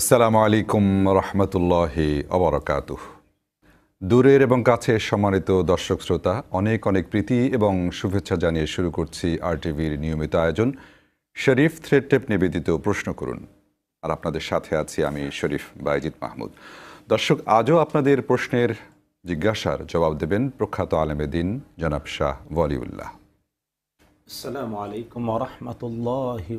আসসালামু আলাইকুম রহমতুল্লাহি অবরকাতুহ। দূরের এবং কাছে সম্মানিত দর্শক শ্রোতা, অনেক অনেক প্রীতি এবং শুভেচ্ছা জানিয়ে শুরু করছি আর টিভির নিয়মিত আয়োজন। শরীফ থ্রেড টেপ নিবেদিত প্রশ্ন করুন। আর আপনাদের সাথে আছি আমি শরীফ বাইজিৎ মাহমুদ। দর্শক, আজও আপনাদের প্রশ্নের জিজ্ঞাসার জবাব দেবেন প্রখ্যাত আলেমেদিন জনাব শাহ ওয়ালিউল্লাহ। আসসালামু আলাইকুম রহমতুল্লাহি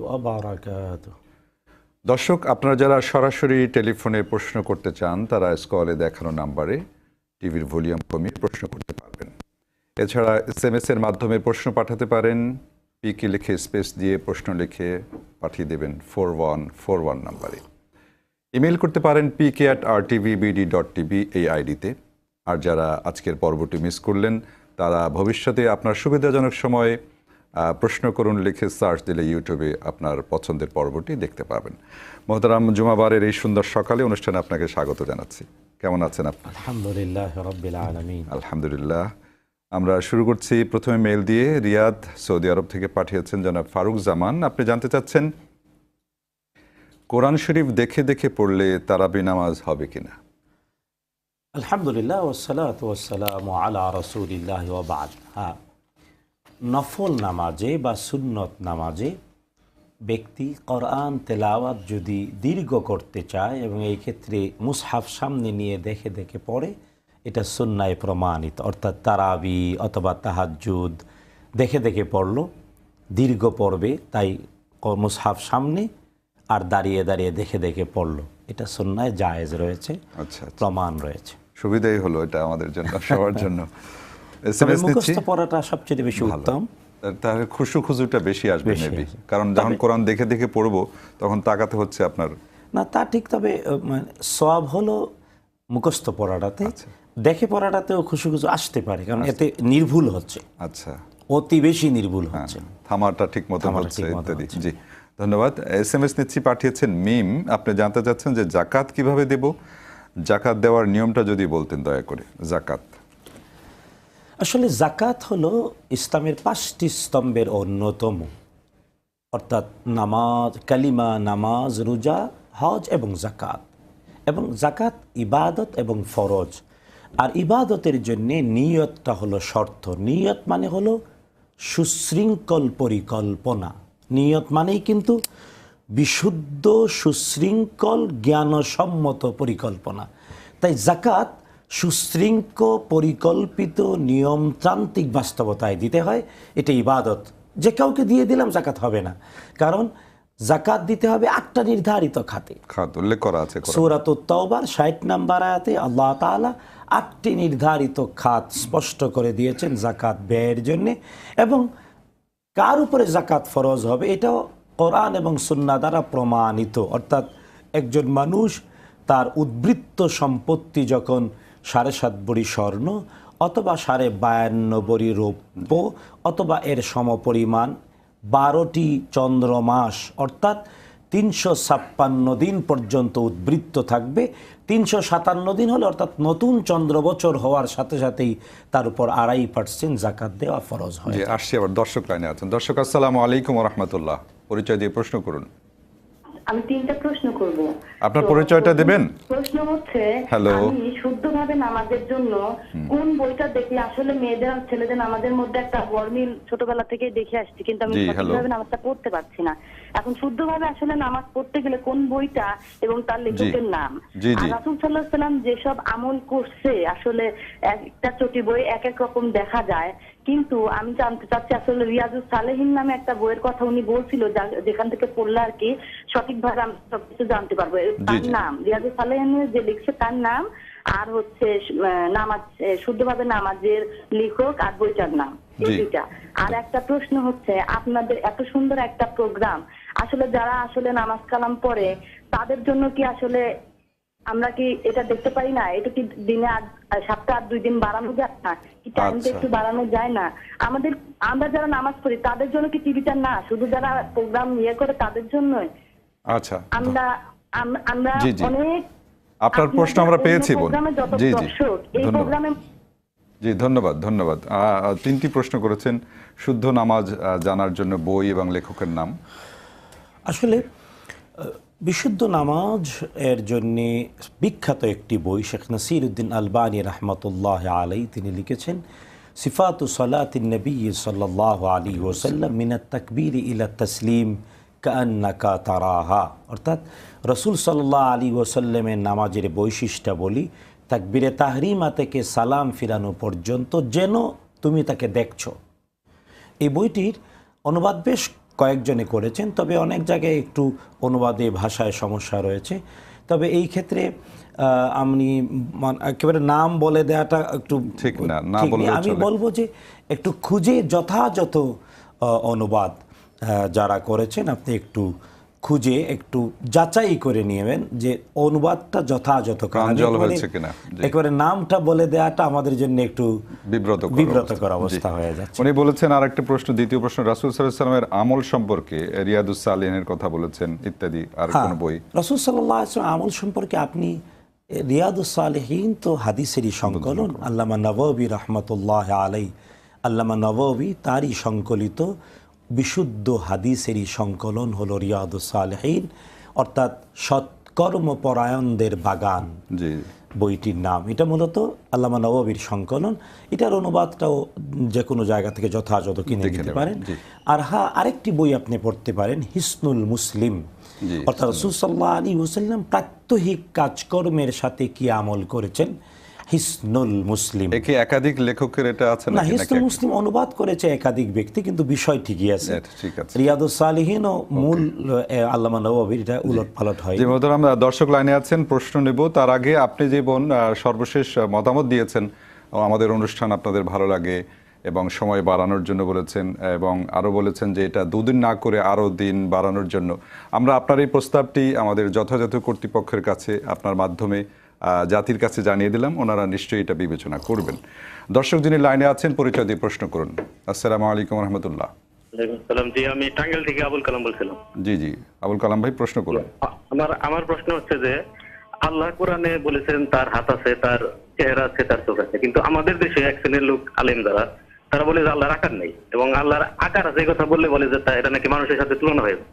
দর্শক, আপনারা যারা সরাসরি টেলিফোনে প্রশ্ন করতে চান, তারা স্কলে দেখানো নাম্বারে টিভির ভলিউম কমিয়ে প্রশ্ন করতে পারবেন। এছাড়া এস এম এর মাধ্যমে প্রশ্ন পাঠাতে পারেন। পিকে লিখে স্পেস দিয়ে প্রশ্ন লিখে পাঠিয়ে দেবেন ফোর ওয়ান ফোর ওয়ান নাম্বারে। ইমেল করতে পারেন PK at R TV BD dot TV এই আইডিতে। আর যারা আজকের পর্বটি মিস করলেন, তারা ভবিষ্যতে আপনার সুবিধাজনক সময়ে প্রশ্ন করুন লিখে সার্চ দিলে ইউটিউবে আপনার পছন্দের পর্বটি দেখতে পাবেন। মোহতারাম জুমাবারের এই সুন্দর সকালে অনুষ্ঠানে আপনাকে স্বাগত জানাচ্ছি। কেমন আছেন আপনি? আলহামদুলিল্লাহ রব্বিল আলমিন। আলহামদুলিল্লাহ। আমরা শুরু করছি প্রথমে মেল দিয়ে রিয়াদ সৌদি আরব থেকে পাঠিয়েছেন জনাব ফারুক জামান। আপনি জানতে চাচ্ছেন কোরআন শরীফ দেখে দেখে পড়লে তারাবি নামাজ হবে কিনা? আলহামদুলিল্লাহ ওসালাত ওসালাম আলা রসুলিল্লাহ হ্যাঁ নফল নামাজে বা সুন্নত নামাজে ব্যক্তি কোরআন তেলাওয়াত যদি দীর্ঘ করতে চায় এবং এই ক্ষেত্রে মুসহাফ সামনে নিয়ে দেখে দেখে পড়ে এটা সুন্নায় প্রমাণিত। অর্থাৎ তারাবি অথবা তাহাজুদ দেখে দেখে পড়ল দীর্ঘ পড়বে তাই মুসহাফ সামনে আর দাঁড়িয়ে দাঁড়িয়ে দেখে দেখে পড়ল। এটা সুন্নায় জায়েজ রয়েছে আচ্ছা আচ্ছা। প্রমাণ রয়েছে। সুবিধাই হলো এটা আমাদের জন্য সবার জন্য। এস এম তবে নিচ্ছি। পড়াটা সবচেয়ে বেশি উত্তম। তাহলে খুশু খুজুটা বেশি আসবে মেবি কারণ যখন কোরআন দেখে দেখে পড়ব তখন তাকাতে হচ্ছে আপনার না তা ঠিক তবে মানে সব হলো মুখস্থ পড়াটাতে। আচ্ছা। দেখে পড়াটাতেও খুশি খুশি আসতে পারে কারণ এতে নির্ভুল হচ্ছে। আচ্ছা। অতি বেশি নির্ভুল হচ্ছে। থামাটা ঠিক মতো হচ্ছে ইত্যাদি। জি ধন্যবাদ। এস এম এস নিচ্ছি পাঠিয়েছেন মিম। আপনি জানতে চাচ্ছেন যে জাকাত কীভাবে দেব? জাকাত দেওয়ার নিয়মটা যদি বলতেন দয়া করে জাকাত। আসলে জাকাত হলো ইসলামের পাঁচটি স্তম্ভের অন্যতম। অর্থাৎ নামাজ, কালিমা, নামাজ, রোজা, হজ এবং জাকাত এবং জাকাত ইবাদত এবং ফরজ। আর ইবাদতের জন্যে নিয়তটা হলো শর্ত। নিয়ত মানে হলো সুশৃঙ্খল পরিকল্পনা। নিয়ত মানেই কিন্তু বিশুদ্ধ, সুশৃঙ্খল, জ্ঞানসম্মত পরিকল্পনা। তাই জাকাত সুশৃঙ্খল পরিকল্পিত নিয়মতান্ত্রিক বাস্তবতায় দিতে হয়। এটা ইবাদত। যে কাউকে দিয়ে দিলাম জাকাত হবে না। কারণ জাকাত দিতে হবে আটটা নির্ধারিত খাতে। খাত উল্লেখ করা আছে সৌরাত তওবার ষাট নাম্বার আয়াতে আল্লাহ তাআলা আটটি নির্ধারিত খাত স্পষ্ট করে দিয়েছেন জাকাত ব্যয়ের জন্যে এবং কার উপরে জাকাত ফরজ হবে এটাও কোরআন এবং সুন্না দ্বারা প্রমাণিত। অর্থাৎ একজন মানুষ তার উদ্বৃত্ত সম্পত্তি যখন সাড়ে সাত বড়ি স্বর্ণ অথবা সাড়ে বায়ান্ন বড়ি রৌপ্য অথবা এর সমপরিমাণ বারোটি চন্দ্রমাস অর্থাৎ তিনশো ছাপ্পান্ন দিন পর্যন্ত উদ্বৃত্ত থাকবে। তিনশো সাতান্ন দিন হলে অর্থাৎ নতুন চন্দ্র বছর হওয়ার সাথে সাথেই তার উপর আড়াই পার্সেন্ট জাকাত দেওয়া ফরজ হয় আসছি আবার দর্শক লাইনে আছেন। দর্শক আসসালামু আলাইকুম রহমতুল্লাহ। পরিচয় দিয়ে প্রশ্ন করুন। আমি তিনটা প্রশ্ন করব আপনার পরিচয়টা দেবেন? প্রশ্ন হচ্ছে হ্যালো। আমি শুদ্ধভাবে নামাজের জন্য কোন বইটা দেখি আসলে মেয়েদের আর ছেলেদের নামাজের মধ্যে একটা গরমিল ছোটবেলা থেকে দেখে আসছি কিন্তু আমি শুদ্ধভাবে। নামাজটা পড়তে পারছি না এখন শুদ্ধভাবে আসলে নামাজ পড়তে গেলে কোন বইটা এবং তার লেখকের নাম। আর রাসুল সাল্লাহ সাল্লাম যেসব আমল করছে আসলে একটা চটি বই এক এক রকম দেখা যায়। কিন্তু আমি জানতে চাচ্ছি আসলে রিয়াজুল সালেহিন নামে একটা বইয়ের কথা উনি বলছিল যেখান থেকে পড়লে আর কি সঠিকভাবে আমি সবকিছু জানতে পারব। তার নাম রিয়াজুল সালেহিনের যে লিখছে তার নাম আর হচ্ছে নামাজ শুদ্ধভাবে নামাজের লেখক আর বইটার নাম এই দুইটা। আর একটা প্রশ্ন হচ্ছে আপনাদের এত সুন্দর একটা প্রোগ্রাম আসলে যারা আসলে নামাজ কালাম পড়ে তাদের জন্য কি আসলে আমরা কি এটা দেখতে পারি না? এটা কি দিনে সপ্তাহে আর দুই দিন বাড়ানো যায় না? কি টাইমটা আচ্ছা। একটু বাড়ানো যায় না? আমাদের আমরা যারা নামাজ পড়ি তাদের জন্য কি টিভিটা না? শুধু যারা প্রোগ্রাম ইয়ে করে তাদের জন্যই। আচ্ছা। আমরা আমরা। অনেক আপনার প্রশ্ন আমরা পেয়েছি বোন প্রোগ্রামে জি জি। ধন্যবাদ। জি ধন্যবাদ ধন্যবাদ। তিনটি প্রশ্ন করেছেন। শুদ্ধ নামাজ জানার জন্য বই এবং লেখকের নাম। আসলে বিশুদ্ধ নামাজ এর জন্যে বিখ্যাত একটি বই শেখ নাসির উদ্দিন আলবানী রহমতুল্লাহ আলাই তিনি লিখেছেন, সিফাতু সলাতিন নবী সাল্লাহ আলী ওসাল্লাম মিনাত তাকবীর ইলা তসলিম কান্নাকা তারাহা। অর্থাৎ রসুল সাল্লাহ আলী ওসাল্লামের নামাজের বৈশিষ্ট্য বলি, তাকবীরে তাহরিমা থেকে সালাম ফিরানো পর্যন্ত যেন তুমি তাকে দেখছ। এই বইটির অনুবাদ বেশ কয়েকজনে করেছেন তবে অনেক জায়গায় একটু অনুবাদে ভাষায় সমস্যা রয়েছে তবে এই ক্ষেত্রে আমি মান- একেবারে নাম বলে দেওয়াটা একটু ঠিক না, আমি। বলব যে একটু খুঁজে যথাযথ অনুবাদ যারা করেছেন আপনি একটু খুঁজে একটু যাচাই করে নেবেন যে অনুবাদটা যথাযথ কিনা, একেবারে নামটা বলে দেওয়াটা আমাদের জন্য একটু বিব্রতকর বিব্রতকর অবস্থা। হয়ে যাচ্ছে। উনি বলেছেন আর একটা প্রশ্ন দ্বিতীয় প্রশ্ন রাসুল সাল্লামের আমল সম্পর্কে রিয়াদুস সালিনের কথা বলেছেন ইত্যাদি আর হ্যাঁ। কোন বই। রসুল সাল্লাহ আমল সম্পর্কে আপনি রিয়াদুসালেহীন তো হাদিসেরই সংকলন। আল্লামা নববী রহমতুল্লাহ আলাই আল্লামা নববী তারই সংকলিত। বিশুদ্ধ হাদিসেরই সংকলন হলো রিয়াদুসালেহীন অর্থাৎ সৎকর্মপরায়ণদের বাগান। বইটির নাম। এটা মূলত আল্লামা নববীর সংকলন। এটার অনুবাদটাও যে কোনো জায়গা থেকে যথাযথ কিনে দেখে নিতে পারেন। আর হ্যাঁ আরেকটি বই আপনি পড়তে পারেন হিসনুল মুসলিম। অর্থাৎ রসুল সাল্লাহ আলী ওসাল্লাম প্রাত্যহিক কাজকর্মের সাথে কি আমল করেছেন? হিসনুল মুসলিম। একে একাধিক লেখকের এটা আছে না হিসনুল মুসলিম অনুবাদ করেছে একাধিক ব্যক্তি কিন্তু বিষয় ঠিকই আছে। ঠিক আছে। রিয়াদুস সালিহীন ও মূল আল্লামা নববীর এটা উলট পালট হয়। জি মহতরাম দর্শক লাইনে আছেন প্রশ্ন নেব। তার আগে আপনি যে বোন সর্বশেষ মতামত দিয়েছেন আমাদের অনুষ্ঠান আপনাদের ভালো লাগে এবং সময় বাড়ানোর জন্য বলেছেন এবং আরও বলেছেন যে এটা দুদিন না করে আরও দিন বাড়ানোর জন্য। আমরা আপনার এই প্রস্তাবটি আমাদের যথাযথ কর্তৃপক্ষের কাছে আপনার মাধ্যমে জাতির কাছে জানিয়ে দিলাম ওনারা নিশ্চয়ই এটা বিবেচনা করবেন। দর্শক যিনি লাইনে আছেন পরিচয় দিয়ে প্রশ্ন করুন। আসসালামু আলাইকুম রহমতুল্লাহ জি আমি টাঙ্গাইল থেকে আবুল কালাম বলছিলাম। জি জি। আবুল কালাম ভাই প্রশ্ন করুন। আমার আমার প্রশ্ন হচ্ছে যে আল্লাহ কোরআনে বলেছেন তার হাত আছে তার চেহারা আছে তার চোখ আছে। কিন্তু আমাদের দেশে এক শ্রেণির লোক আলেম যারা তারা বলে যে আল্লাহর আকার নেই এবং আল্লাহর আকার আছে এই কথা বললে বলে যে তা এটা নাকি মানুষের সাথে তুলনা হয়েছে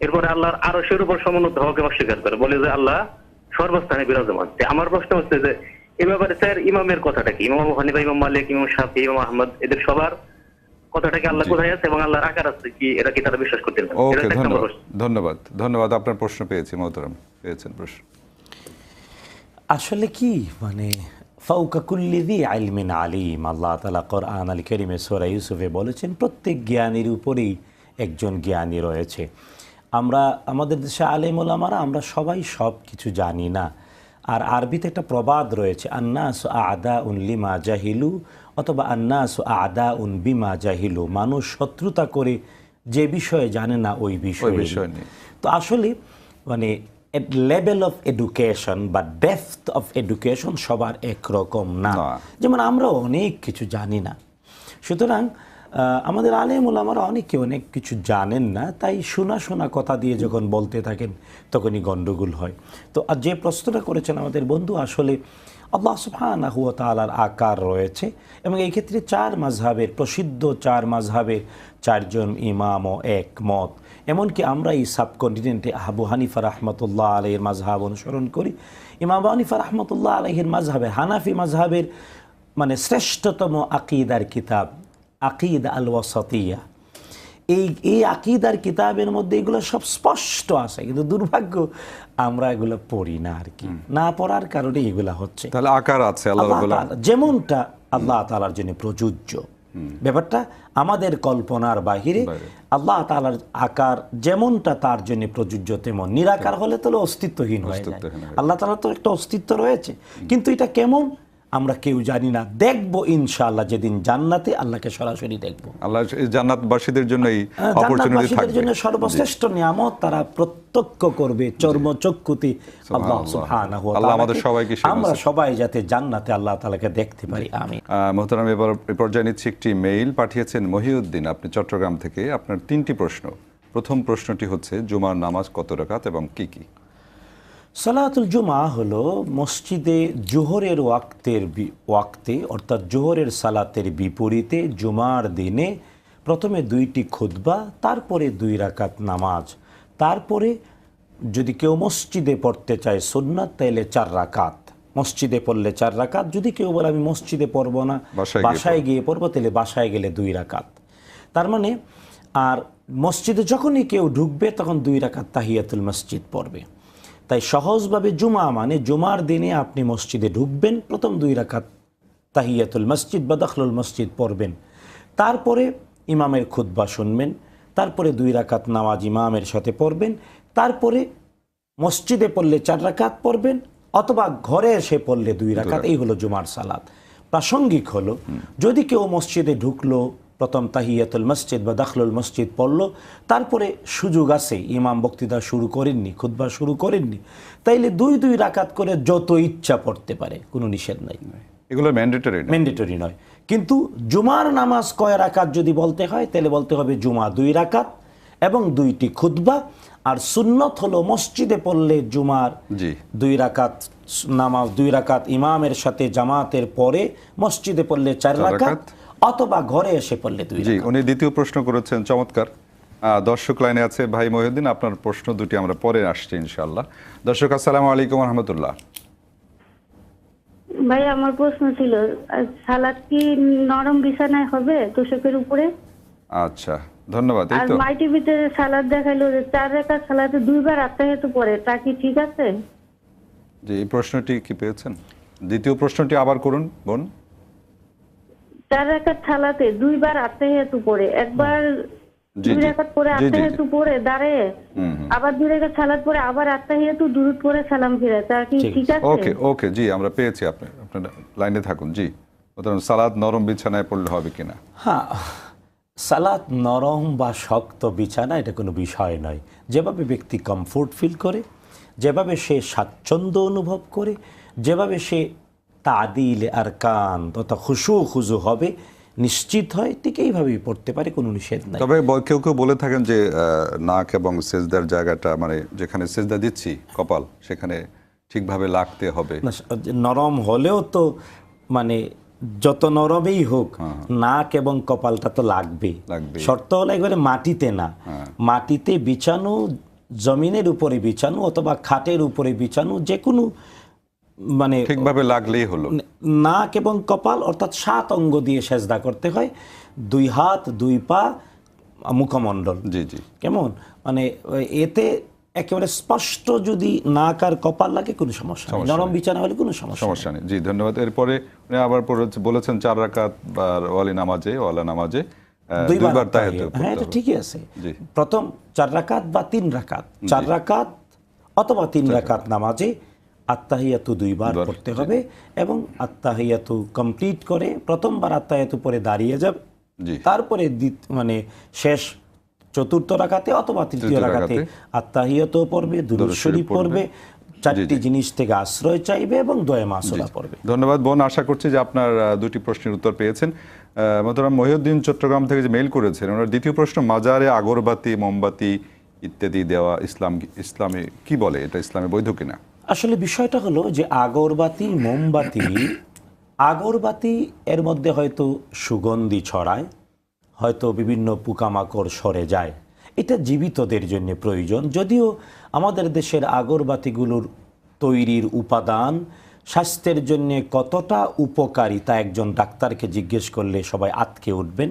এরপরে আল্লাহর আরও সের উপর সমুন্নত হওয়াকে অস্বীকার করে বলে যে আল্লাহ সর্বস্থানে বিরাজমান। আমার প্রশ্ন হচ্ছে যে এ ব্যাপারে স্যার ইমামের কথাটা কি? ইমাম আবু হানিফা ইমাম মালিক ইমাম শাফি ইমাম আহমদ এদের সবার কথাটা কি আল্লাহ কোথায় আছে এবং আল্লাহর আকার আছে কি? এটা কি তারা বিশ্বাস করতে ধন্যবাদ। ধন্যবাদ। ধন্যবাদ আপনার প্রশ্ন পেয়েছি মহতরম। পেয়েছেন প্রশ্ন। আসলে কি? মানে ফাউকাকুল্লিদি আলমিন আলিম। আল্লাহ তালা কোরআন আল করিমে সোরা ইউসুফে বলেছেন প্রত্যেক জ্ঞানীর উপরেই একজন জ্ঞানী রয়েছে। আমরা আমাদের দেশে আলেম ওলামারা আমরা সবাই সব কিছু জানি না। আর আরবিতে একটা প্রবাদ রয়েছে আন্নাস আদা উন লিমা জাহিলু অথবা আন্নাস আদা উন বিমা জাহিলু। মানুষ শত্রুতা করে যে বিষয়ে জানে না ওই বিষয়ে। তো আসলে মানে লেভেল অফ এডুকেশন বা ডেপথ অফ এডুকেশন সবার একরকম না। যেমন আমরা অনেক কিছু জানি না। সুতরাং আমাদের আলেম ওলামারা অনেকে অনেক কিছু জানেন না, তাই শোনা শোনা কথা দিয়ে যখন বলতে থাকেন তখনই গণ্ডগোল হয়। তো আর যে প্রশ্নটা করেছেন আমাদের বন্ধু, আসলে আল্লাহ সুবহানাহু ওয়া তাআলার আকার রয়েছে এবং এই ক্ষেত্রে চার মাঝহাবের প্রসিদ্ধ চার মাঝহাবের চারজন ইমাম ও একমত এমনকি আমরা এই সাবকন্টিনেন্টে আবু হানিফা রহমতুল্লাহ আলহের মাঝহাব অনুসরণ করি। ইমাম হানিফা রহমতুল্লাহ আলহের মাঝহাবে হানাফি মাঝহাবের মানে শ্রেষ্ঠতম আকিদার কিতাব আকিদ আল ওয়াসতিয়া এই এই আকিদার কিতাবের মধ্যে এগুলো সব স্পষ্ট আছে কিন্তু দুর্ভাগ্য আমরা এগুলো পড়ি না আর কি। না পড়ার কারণে এগুলা হচ্ছে। তাহলে আকার আছে যেমনটা আল্লাহ তালার জন্য প্রযোজ্য। ব্যাপারটা আমাদের কল্পনার বাহিরে আল্লাহ তালার আকার যেমনটা তার জন্য প্রযোজ্য তেমন নিরাকার হলে তাহলে অস্তিত্বহীন অস্তিত্বহীন হয়ে যায়। আল্লাহ তালার তো একটা অস্তিত্ব রয়েছে। কিন্তু এটা কেমন? আমরা কেউ জানি না। দেখব ইনশাআল্লাহ যেদিন জান্নাতে আল্লাহকে সরাসরি দেখব। আল্লাহ জান্নাতবাসীদের জন্য এই অপরচুনিটি জন্য সর্বশ্রেষ্ঠ নিয়ামত তারা প্রত্যক্ষ করবে চর্মচক্ষুতে আল্লাহ সুবহানাহু ওয়া আমাদের সবাইকে আমরা সবাই যাতে জান্নাতে আল্লাহ তাআলাকে দেখতে পারি। আমি মোহতারাম এবার পর্যায়ে নিচ্ছি একটি মেইল পাঠিয়েছেন মহিউদ্দিন। আপনি চট্টগ্রাম থেকে আপনার তিনটি প্রশ্ন। প্রথম প্রশ্নটি হচ্ছে জুমার নামাজ কত রাকাত এবং কি কি? সালাতুল জুমা হলো মসজিদে জোহরের ওয়াক্তের ওয়াক্তে অর্থাৎ জোহরের সালাতের বিপরীতে জুমার দিনে প্রথমে দুইটি খুতবা তারপরে দুই রাকাত নামাজ। তারপরে যদি কেউ মসজিদে পড়তে চায় সুন্নাত তাইলে চার রাকাত। মসজিদে পড়লে চার রাকাত। যদি কেউ বলে আমি মসজিদে পড়ব না বাসায় গিয়ে বাসায় গিয়ে পড়ব তাহলে বাসায় গেলে দুই রাকাত। তার মানে আর মসজিদে যখনই কেউ ঢুকবে তখন দুই রাকাত তাহিয়াতুল মসজিদ পড়বে। তাই সহজভাবে জুমা মানে জুমার দিনে আপনি মসজিদে ঢুকবেন প্রথম দুই রাকাত তাহিয়াতুল মসজিদ বা দখলুল মসজিদ পড়বেন। তারপরে ইমামের খুতবা শুনবেন তারপরে দুই রাকাত নামাজ ইমামের সাথে পড়বেন তারপরে মসজিদে পড়লে চার রাকাত পড়বেন অথবা ঘরে এসে পড়লে দুই রাকাত এই হলো জুমার সালাত। প্রাসঙ্গিক হলো যদি কেউ মসজিদে ঢুকলো প্রথম তাহিয়াতুল মসজিদ বা দাখলুল মসজিদ পড়ল। তারপরে সুযোগ আছে ইমাম বক্তৃতা শুরু করেননি খুতবা শুরু করেননি। তাইলে দুই দুই রাকাত করে যত ইচ্ছা পড়তে পারে কোনো নিষেধ নাই। এগুলো ম্যান্ডেটরি ম্যান্ডেটরি নয়। কিন্তু জুমার নামাজ কয় রাকাত যদি বলতে হয় তাহলে বলতে হবে জুমা দুই রাকাত এবং দুইটি খুতবা। আর সুন্নত হলো মসজিদে পড়লে জুমার জি। দুই রাকাত নামাজ দুই রাকাত ইমামের সাথে জামাতের পরে মসজিদে পড়লে চার রাকাত। অথবা ঘরে এসে পড়লে দুই জি উনি দ্বিতীয় প্রশ্ন করেছেন চমৎকার। দর্শক লাইনে আছে ভাই মহিউদ্দিন আপনার প্রশ্ন দুটি আমরা পরে আসছি ইনশাআল্লাহ। দর্শক আসসালামু আলাইকুম রহমতুল্লাহ ভাই আমার প্রশ্ন ছিল সালাদ কি নরম বিছানায় হবে তোষকের উপরে? আচ্ছা ধন্যবাদ এই আর তো। মাই টিভিতে সালাদ দেখাইলো যে চার রেখা সালাতে দুইবার আত্মাহিত পড়ে তা কি ঠিক আছে? যে এই প্রশ্নটি কি পেয়েছেন? দ্বিতীয় প্রশ্নটি আবার করুন বোন। চার সালাতে দুইবার আত্মাহিত পড়ে। একবার দুই জি। পরে জি, জি, পড়ে দাঁড়িয়ে হুম, হুম। আবার দুই রেখাত সালাদ পরে আবার আত্মাহিত দূরত পরে সালাম ফিরে। তা কি ঠিক ঠিক আছে? ওকে ওকে জি আমরা পেয়েছি আপনি আপনার লাইনে থাকুন জি। সুতরাং সালাদ নরম বিছানায় পড়লে হবে কিনা? হ্যাঁ সালাত নরম বা শক্ত বিছানা এটা কোনো বিষয় নয়। যেভাবে ব্যক্তি কমফোর্ট ফিল করে যেভাবে সে স্বাচ্ছন্দ্য অনুভব করে যেভাবে সে তাদিল আর কান তথা খুশু খুজু হবে নিশ্চিত হয় ঠিক এইভাবেই পড়তে পারে কোনো নিষেধ নাই। তবে কেউ কেউ বলে থাকেন যে নাক এবং সেজদার জায়গাটা মানে যেখানে সেজদা দিচ্ছি কপাল সেখানে ঠিকভাবে লাগতে হবে। নরম হলেও তো মানে যত নরমেই হোক নাক এবং কপালটা তো লাগবে। লাগবে। শর্ত হলো একবারে মাটিতে না। মাটিতে বিছানো জমিনের উপরে বিছানো অথবা খাটের উপরে বিছানো যে কোনো মানে ঠিকভাবে লাগলেই হলো। নাক এবং কপাল অর্থাৎ সাত অঙ্গ দিয়ে সেজদা করতে হয়। দুই হাত দুই পা মুখমণ্ডল। জি জি। কেমন? মানে এতে একেবারে স্পষ্ট যদি নাক আর কপাল লাগে কোনো সমস্যা নেই। নরম বিছানা হলে কোনো সমস্যা সমস্যা নেই। জি ধন্যবাদ। এরপরে উনি আবার বলেছেন চার রাকাত বা ওয়ালি নামাজে ওয়ালা নামাজে দুইবার তাহিয়াতুল পড়তে হ্যাঁ এটা ঠিকই আছে। জি। প্রথম চার রাকাত বা তিন রাকাত। চার রাকাত অথবা তিন রাকাত। নামাজে আত্মাহিয়াতু দুইবার পড়তে হবে এবং আত্মাহিয়াতু কমপ্লিট করে প্রথমবার আত্মাহিয়াতু পরে দাঁড়িয়ে যাবে। তারপরে মানে শেষ চতুর্থ রাকাতে অথবা তৃতীয় রাকাতে আত্মাহিয়াতু পড়বে শরীফ পড়বে। চারটি জিনিস থেকে আশ্রয় চাইবে এবং দয়া মাসুলা পড়বে। ধন্যবাদ বোন আশা করছি যে আপনার দুটি প্রশ্নের উত্তর পেয়েছেন। মোহতারাম মহিউদ্দিন চট্টগ্রাম থেকে যে মেইল করেছেন ওনার দ্বিতীয় প্রশ্ন মাজারে আগরবাতি মোমবাতি ইত্যাদি দেওয়া ইসলাম ইসলামে কি বলে? এটা ইসলামে বৈধ কিনা? আসলে বিষয়টা হলো যে আগরবাতি মোমবাতি আগরবাতি এর মধ্যে হয়তো সুগন্ধি ছড়ায় হয়তো বিভিন্ন পোকামাকড় সরে যায়। এটা জীবিতদের জন্য প্রয়োজন। যদিও আমাদের দেশের আগরবাতিগুলোর তৈরির উপাদান স্বাস্থ্যের জন্য কতটা উপকারী তা একজন ডাক্তারকে জিজ্ঞেস করলে সবাই আতকে উঠবেন।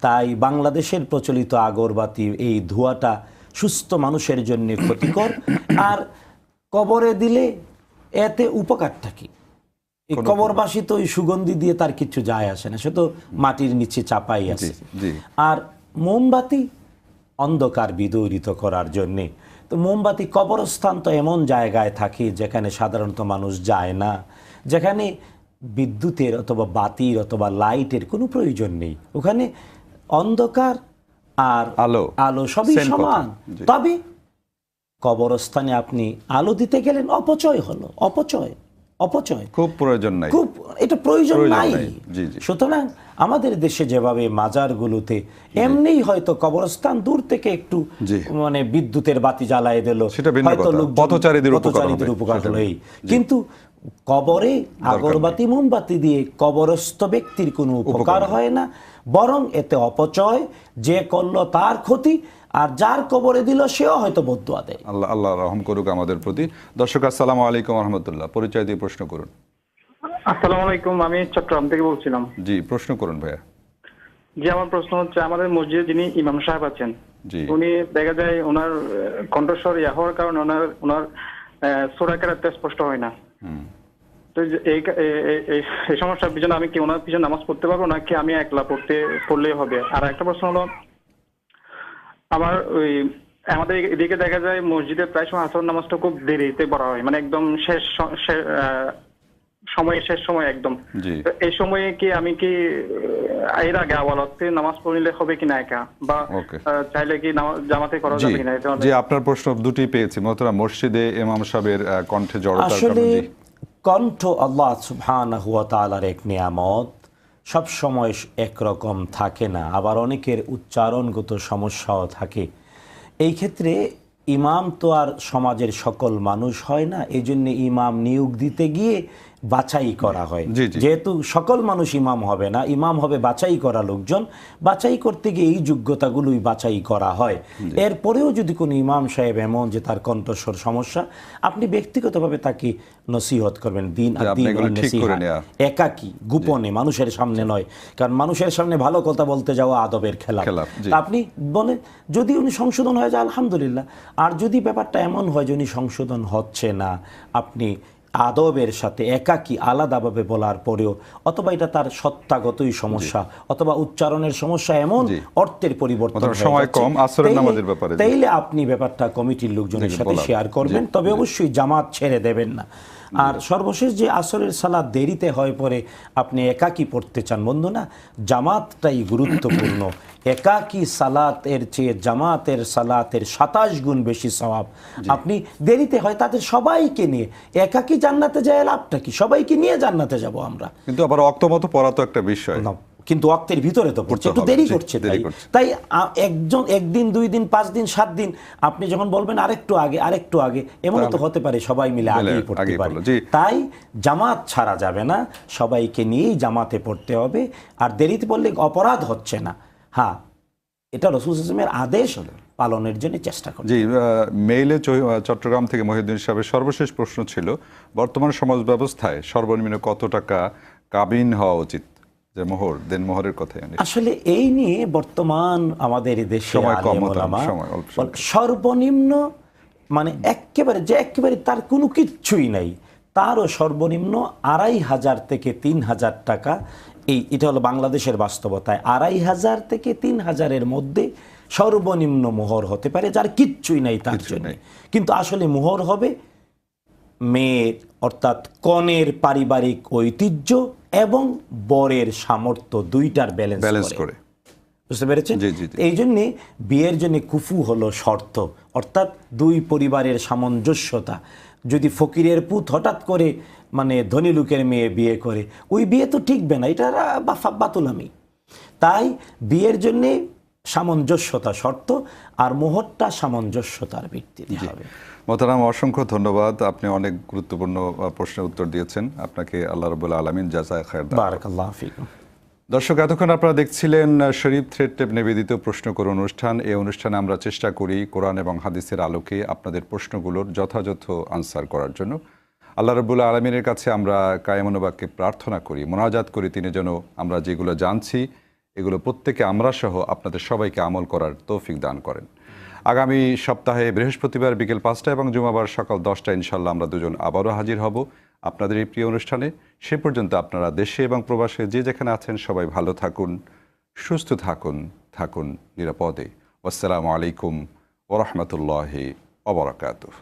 তাই বাংলাদেশের প্রচলিত আগরবাতি এই ধোঁয়াটা সুস্থ মানুষের জন্য ক্ষতিকর। আর কবরে দিলে এতে উপকারটা কি এই কবরবাসী তো ওই সুগন্ধি দিয়ে তার কিছু যায় আসে না সে তো মাটির নিচে চাপাই আছে আর মোমবাতি অন্ধকার বিদরিত করার জন্যে। তো মোমবাতি কবরস্থান তো এমন জায়গায় থাকে যেখানে সাধারণত মানুষ যায় না যেখানে বিদ্যুতের অথবা বাতির অথবা লাইটের কোনো প্রয়োজন নেই। ওখানে অন্ধকার আর আলো। আলো সবই সমান। তবে কবরস্থানে আপনি আলো দিতে গেলেন অপচয় হলো অপচয় অপচয়। খুব প্রয়োজন নাই। খুব এটা প্রয়োজন নাই। সুতরাং আমাদের দেশে যেভাবে মাজারগুলোতে এমনিই হয়তো কবরস্থান দূর থেকে একটু মানে বিদ্যুতের বাতি জ্বালায় দিল হয়তো। লোকজন- পথচারীদের উপকার হলো এই। কিন্তু কবরে আগরবাতি মোমবাতি দিয়ে কবরস্থ ব্যক্তির কোনো উপকার হয় না বরং এতে অপচয় যে করল তার ক্ষতি আর যার কবরে দিল সেও হয়তো বদুয়া দেয় আল্লাহ আল্লাহ রহম করুক আমাদের প্রতি। দর্শক আসসালামু আলাইকুম রহমতুল্লাহ। পরিচয় দিয়ে প্রশ্ন করুন। আসসালামু আলাইকুম আমি চট্টগ্রাম থেকে বলছিলাম। জি প্রশ্ন করুন ভাইয়া। যে আমার প্রশ্ন হচ্ছে আমাদের মসজিদে যিনি ইমাম সাহেব আছেন উনি দেখা যায় ওনার কণ্ঠস্বর ইয়া হওয়ার কারণে ওনার ওনার সোরাকেরাতে স্পষ্ট হয় না। হুম। তো এই- এই সমস্যার পিছনে আমি কি ওনার পিছনে নামাজ পড়তে পারব নাকি আমি একলা পড়তে পড়লেই হবে? আর একটা প্রশ্ন হলো আমার ওই আমাদের এদিকে দেখা যায় মসজিদে প্রায় সময় আসর নামাজটা খুব দেরিতে পড়া হয় মানে একদম শেষ স- শে- আহ, সময় শেষ সময় একদম। এই সময়ে কি আমি কি এর আগে আওয়ালতে নামাজ পড়লে হবে কিনা একা? বা চাইলে কি জামাতে করা যাবে কিনা? এটা জি আপনার প্রশ্ন দুটি পেয়েছি। মতরা মসজিদে ইমাম সাহেবের আহ, কণ্ঠে জড়তার কারণে। কণ্ঠ আল্লাহ সুবহানাহু ওয়া তাআলার এক নিয়ামত। সব সময় একরকম থাকে না, আবার অনেকের উচ্চারণগত সমস্যাও থাকে। এই ক্ষেত্রে ইমাম তো আর সমাজের সকল মানুষ হয় না এই ইমাম নিয়োগ দিতে গিয়ে বাছাই করা হয়। যেহেতু সকল মানুষ ইমাম হবে না ইমাম হবে বাছাই করা লোকজন। বাছাই করতে গিয়ে এই যোগ্যতাগুলোই বাছাই করা হয়। এরপরেও যদি কোনো ইমাম সাহেব এমন যে তার কণ্ঠস্বর সমস্যা আপনি ব্যক্তিগতভাবে তাকে নসিহত করবেন দিন। একাকী গোপনে মানুষের সামনে নয়। কারণ মানুষের সামনে ভালো কথা বলতে যাওয়া আদবের খেলা আপনি বলেন যদি উনি সংশোধন হয়ে যায় আলহামদুলিল্লাহ। আর যদি ব্যাপারটা এমন হয় যে উনি সংশোধন হচ্ছে না আপনি আদবের সাথে একাকী আলাদাভাবে বলার পরেও অথবা এটা তার সত্তাগতই সমস্যা অথবা উচ্চারণের সমস্যা এমন অর্থের পরিবর্তন সময় কম, নামাজের ব্যাপারে, তাইলে আপনি ব্যাপারটা কমিটির লোকজনের সাথে শেয়ার করবেন। তবে অবশ্যই জামাত ছেড়ে দেবেন না। আর সর্বশেষ যে আসরের সালাদ দেরিতে হয় পরে আপনি একাকি পড়তে চান। বন্ধু না জামাতটাই গুরুত্বপূর্ণ। একাকি সালাতের চেয়ে জামাতের সালাতের সাতাশ গুণ বেশি স্বভাব আপনি দেরিতে হয় তাদের সবাইকে নিয়ে একাকি জান্নাতে যায় লাভটা কি? সবাইকে নিয়ে জান্নাতে যাব আমরা। কিন্তু আবার অক্তমত পড়া তো একটা বিষয়। কিন্তু অক্তের ভিতরে তো পড়ছে একটু দেরি করছে তাই। একজন একদিন দুই দিন পাঁচ দিন সাত দিন আপনি যখন বলবেন আরেকটু আগে আরেকটু আগে এমনও তো হতে পারে সবাই মিলে আগেই পড়তে পারে। তাই জামাত ছাড়া যাবে না সবাইকে নিয়েই জামাতে পড়তে হবে। আর দেরিতে পড়লে অপরাধ হচ্ছে না। হ্যাঁ এটা রসুল ইসলামের আদেশ পালনের জন্য চেষ্টা করবে জি মেইলে চট্টগ্রাম থেকে মহিউদ্দিন সাহেবের সর্বশেষ প্রশ্ন ছিল বর্তমান সমাজ ব্যবস্থায় সর্বনিম্ন কত টাকা কাবিন হওয়া উচিত? যে মোহর দেন মোহরের কথাই আসলে এই নিয়ে বর্তমান আমাদের দেশে সর্বনিম্ন মানে একেবারে যে একেবারে তার কোনো কিচ্ছুই নাই তারও সর্বনিম্ন আড়াই হাজার থেকে তিন হাজার টাকা এই এটা হলো বাংলাদেশের বাস্তবতায় আড়াই হাজার থেকে তিন হাজারের মধ্যে সর্বনিম্ন মোহর হতে পারে যার কিচ্ছুই নাই তার জন্য। কিন্তু আসলে মোহর হবে মেয়ের অর্থাৎ কনের পারিবারিক ঐতিহ্য এবং বরের সামর্থ্য দুইটার ব্যালেন্স ব্যালেন্স করে। বুঝতে পেরেছেন। এই জন্যে বিয়ের জন্য কুফু হলো শর্ত। অর্থাৎ দুই পরিবারের সামঞ্জস্যতা। যদি ফকিরের পুত হঠাৎ করে মানে ধনী লোকের মেয়ে বিয়ে করে ওই বিয়ে তো ঠিকবে না এটা বাতুলামি তাই বিয়ের জন্যে সামঞ্জস্যতা শর্ত আর মোহরটা সামঞ্জস্যতার ভিত্তিতে হবে। মোতারাম অসংখ্য ধন্যবাদ। আপনি অনেক গুরুত্বপূর্ণ প্রশ্নের উত্তর দিয়েছেন। আপনাকে আল্লাহ রবুল্লা আলমিন জাজায় খায়ের বারাকাল্লাহ দর্শক এতক্ষণ আপনারা দেখছিলেন শরীফ থ্রেড টেপ নিবেদিত প্রশ্ন করে অনুষ্ঠান। এই অনুষ্ঠানে আমরা চেষ্টা করি কোরআন এবং হাদিসের আলোকে আপনাদের প্রশ্নগুলোর যথাযথ আনসার করার জন্য। আল্লাহ রবুল্লা আলমিনের কাছে আমরা কায়মনোবাক্যে প্রার্থনা করি মোনাজাত করি তিনি যেন আমরা যেগুলো জানছি এগুলো প্রত্যেকে আমরা সহ আপনাদের সবাইকে আমল করার তৌফিক দান করেন। আগামী সপ্তাহে বৃহস্পতিবার বিকেল পাঁচটা এবং জুমাবার সকাল দশটা ইনশাল্লাহ আমরা দুজন আবারও হাজির হব। আপনাদের এই প্রিয় অনুষ্ঠানে সে পর্যন্ত আপনারা দেশে এবং প্রবাসে যে যেখানে আছেন সবাই ভালো থাকুন, সুস্থ থাকুন থাকুন নিরাপদে। আসসালামু আলাইকুম ওরহমতুল্লাহ অবরাকাতুহ